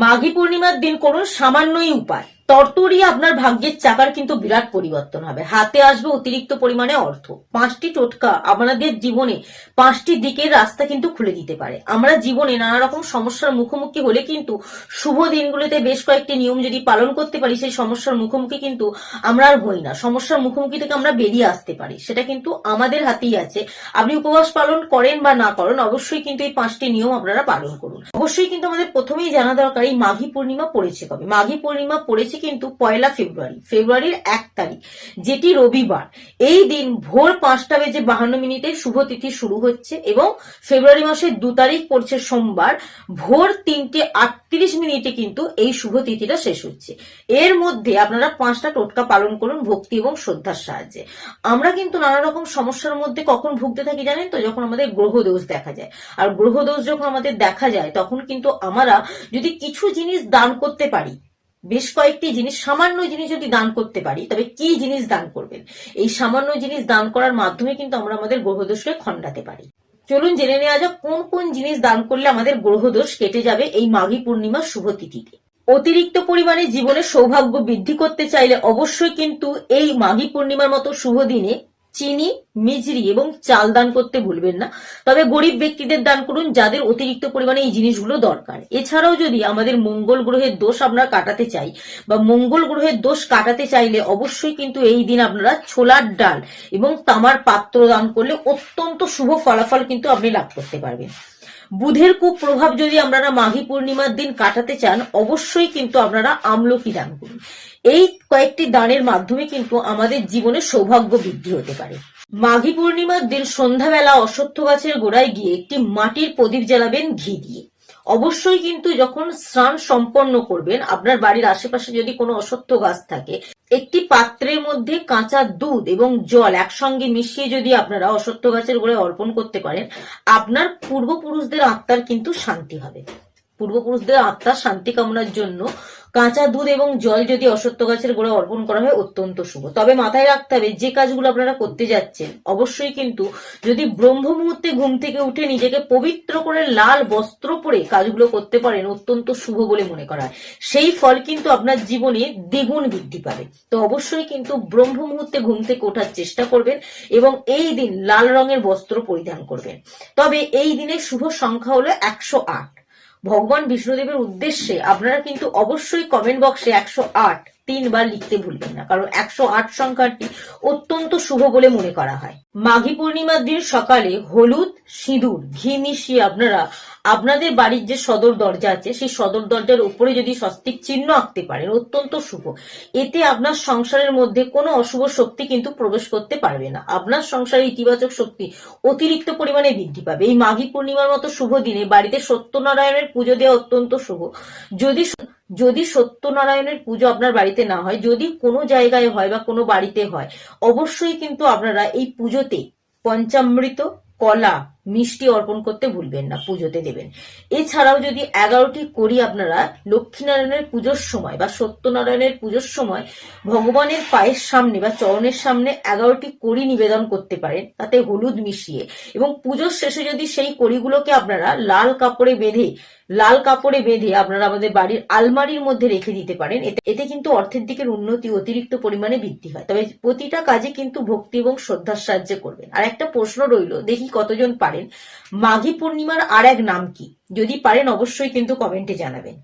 মাঘী পূর্ণিমার দিন করুন সামান্যই উপায়। তরতরিয়ে আপনার ভাগ্যের চাকার কিন্তু বিরাট পরিবর্তন হবে। হাতে আসবে অতিরিক্ত পরিমাণে অর্থ। পাঁচটি টোটকা আপনাদের জীবনে পাঁচটি দিকের রাস্তা কিন্তু খুলে দিতে পারে। আমরা জীবনে নানা রকম সমস্যার মুখোমুখি হলে কিন্তু শুভ দিনগুলোতে বেশ কয়েকটি নিয়ম যদি পালন করতে পারি, সেই সমস্যার মুখোমুখি কিন্তু আমরা আর হই না। সমস্যার মুখোমুখি থেকে আমরা বেরিয়ে আসতে পারি। সেটা কিন্তু আমাদের হাতেই আছে। আপনি উপবাস পালন করেন বা না করেন, অবশ্যই কিন্তু এই পাঁচটি নিয়ম আপনারা পালন করুন। অবশ্যই কিন্তু আমাদের প্রথমেই জানা দরকার, এই মাঘী পূর্ণিমা পড়েছে কবে? মাঘী পূর্ণিমা পড়েছে কিন্তু পয়লা ফেব্রুয়ারি, ফেব্রুয়ারির এক তারিখ, যেটি রবিবার। এই দিন ভোর পাঁচটা বেজে বাহান্ন মিনিটে শুভ তিথি শুরু হচ্ছে এবং ফেব্রুয়ারি মাসের দু তারিখ পড়ছে সোমবার। ভোর তিনটে আটত্রিশ মিনিটে কিন্তু এই শুভ তিথিটা শেষ হচ্ছে। এর মধ্যে আপনারা পাঁচটা টোটকা পালন করুন ভক্তি এবং শ্রদ্ধার সাহায্যে। আমরা কিন্তু নানা রকম সমস্যার মধ্যে কখন ভুগতে থাকি জানেন তো? যখন আমাদের গ্রহ দোষ দেখা যায়। আর গ্রহ দোষ যখন আমাদের দেখা যায়, তখন কিন্তু আমরা যদি কিছু জিনিস দান করতে পারি বেশ কয়েকটি জিনিস, সামান্য জিনিস যদি দান করতে পারি, তবে কি জিনিস দান করবেন? এই সামান্য জিনিস দান করার মাধ্যমে কিন্তু আমরা আমাদের গ্রহদোষকে খণ্ডাতে পারি। চলুন জেনে নেওয়া যাক, কোন কোন জিনিস দান করলে আমাদের গ্রহদোষ কেটে যাবে এই মাঘী পূর্ণিমার শুভ তিথিতে। অতিরিক্ত পরিমাণে জীবনে সৌভাগ্য বৃদ্ধি করতে চাইলে অবশ্যই কিন্তু এই মাঘী পূর্ণিমার মতো শুভ দিনে চিনি, মিজরি এবং চাল দান করতে ভুলবেন না। তবে গরিব ব্যক্তিদের দান করুন, যাদের অতিরিক্ত পরিমাণে এই জিনিসগুলো দরকার। এছাড়াও যদি আমাদের মঙ্গল গ্রহের দোষ আমরা কাটাতে চাই বা মঙ্গল গ্রহের দোষ কাটাতে চাইলে অবশ্যই কিন্তু এই দিন আপনারা ছোলার ডাল এবং তামার পাত্র দান করলে অত্যন্ত শুভ ফলাফল কিন্তু আপনি লাভ করতে পারবেন। বুধের কুপ্রভাব যদি আপনারা মাঘী পূর্ণিমার দিন কাটাতে চান, অবশ্যই কিন্তু আপনারা আমলকি দান করুন। এই কয়েকটি দানের মাধ্যমে কিন্তু আমাদের জীবনে সৌভাগ্য বৃদ্ধি হতে পারে। মাঘী পূর্ণিমার দিন সন্ধ্যাবেলা অশ্বত্থ গাছের গোড়ায় গিয়ে একটি মাটির প্রদীপ জ্বালাবেন ঘি দিয়ে। অবশ্যই কিন্তু যখন স্নান সম্পন্ন করবেন, আপনার বাড়ির আশেপাশে যদি কোনো অশ্বত্থ গাছ থাকে, একটি পাত্রের মধ্যে কাঁচা দুধ এবং জল একসঙ্গে মিশিয়ে যদি আপনারা অশ্বত্থ গাছের গোড়ায় অর্পণ করতে পারেন, আপনার পূর্বপুরুষদের আত্মার কিন্তু শান্তি হবে। পূর্বপুরুষদের আত্মার শান্তি কামনার জন্য কাঁচা দুধ এবং জল যদি অসত্য গাছের গোড়া অর্পণ করা হয় অত্যন্ত শুভ। তবে মাথায় রাখতে হবে, যে কাজগুলো আপনারা করতে যাচ্ছেন, অবশ্যই কিন্তু যদি ব্রহ্ম মুহূর্তে ঘুম থেকে উঠে নিজেকে পবিত্র করে লাল বস্ত্র পরে কাজগুলো করতে পারেন অত্যন্ত শুভ বলে মনে করা হয়। সেই ফল কিন্তু আপনার জীবনে দ্বিগুণ বৃদ্ধি পাবে। তো অবশ্যই কিন্তু ব্রহ্ম মুহূর্তে ঘুম থেকে ওঠার চেষ্টা করবেন এবং এই দিন লাল রঙের বস্ত্র পরিধান করবেন। তবে এই দিনের শুভ সংখ্যা হলো একশো আট। ভগবান বিষ্ণুদেবের উদ্দেশ্যে আপনারা কিন্তু অবশ্যই কমেন্ট বক্সে একশো আট তিনবার লিখতে ভুলবেন না, কারণ একশো আট সংখ্যাটি অত্যন্ত শুভ বলে মনে করা হয়। মাঘী পূর্ণিমার দিন সকালে হলুদ, সিঁদুর, ঘি মিশিয়ে আপনারা, আপনাদের বাড়ির যে সদর দরজা আছে, সেই সদর দরজার উপরে যদি স্বস্তিক চিহ্ন আঁকতে পারেন, অত্যন্ত শুভ। এতে আপনার সংসারের মধ্যে কোনো অশুভ শক্তি কিন্তু প্রবেশ করতে পারবে না। আপনার সংসারে ইতিবাচক শক্তি অতিরিক্ত পরিমাণে বৃদ্ধি পাবে। এই মাঘী পূর্ণিমার মতো শুভ দিনে বাড়িতে সত্যনারায়ণের পুজো দেওয়া অত্যন্ত শুভ। যদি যদি সত্যনারায়ণের পুজো আপনার বাড়িতে না হয়, যদি কোনো জায়গায় হয় বা কোনো বাড়িতে হয়, অবশ্যই কিন্তু আপনারা এই পুজোতে পঞ্চামৃত, কলা মিষ্টি অর্পণ করতে ভুলবেন না, পুজোতে দেবেন। এছাড়াও যদি এগারোটি করি আপনারা, লক্ষ্মীনারায়ণের পুজোর সময় বা সত্যনারায়ণের পুজোর সময় ভগবানের পায়ের সামনে বা চরণের সামনে এগারোটি কড়ি নিবেদন করতে পারেন, তাতে হলুদ মিশিয়ে। এবং পুজোর শেষে যদি সেই কড়িগুলোকে আপনারা লাল কাপড়ে বেঁধে, লাল কাপড়ে বেঁধে আপনারা আমাদের বাড়ির আলমারির মধ্যে রেখে দিতে পারেন, এতে কিন্তু অর্থের দিকের উন্নতি অতিরিক্ত পরিমাণে বৃদ্ধি হয়। তবে প্রতিটা কাজে কিন্তু ভক্তি এবং শ্রদ্ধার সাহায্যে করবেন। আর একটা প্রশ্ন রইল, দেখি কতজন পারেন। মাঘী পূর্ণিমার আর এক নাম কি? যদি পারেন অবশ্যই কিন্তু কমেন্টে জানাবেন।